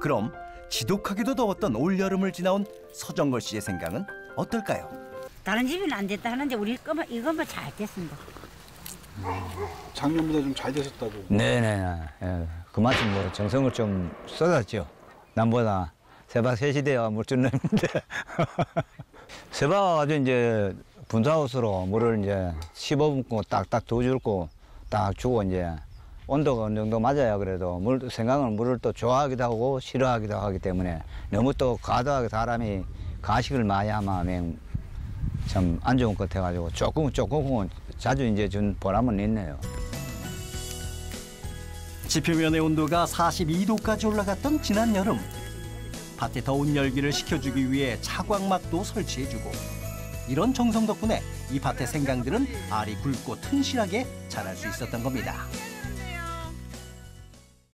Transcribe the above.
그럼 지독하게도 더웠던 올여름을 지나온 서정걸 씨의 생각은 어떨까요? 다른 집은 안 됐다 하는데 우리 거만 이것만 잘 됐습니다. 작년보다 좀 잘 되셨다고. 네네. 예, 그만큼 뭐 정성을 좀 쏟았죠. 남보다 새벽 3시 되어 물줄 내는데. 새벽 와가지고 이제 분사호스로 물을 이제 15분 고 딱딱 두 줄고 딱 주고 이제 온도가 어느 정도 맞아야 그래도 물, 생강은 물을 또 좋아하기도 하고 싫어하기도 하기 때문에 너무 또 과도하게 사람이 가식을 많이 하면 참 안 좋은 것 같아가지고 조금 조금은 자주 이제 준 보람은 있네요. 지표면의 온도가 42도까지 올라갔던 지난 여름 밭에 더운 열기를 식혀주기 위해 차광막도 설치해주고 이런 정성 덕분에 이 밭의 생강들은 알이 굵고 튼실하게 자랄 수 있었던 겁니다.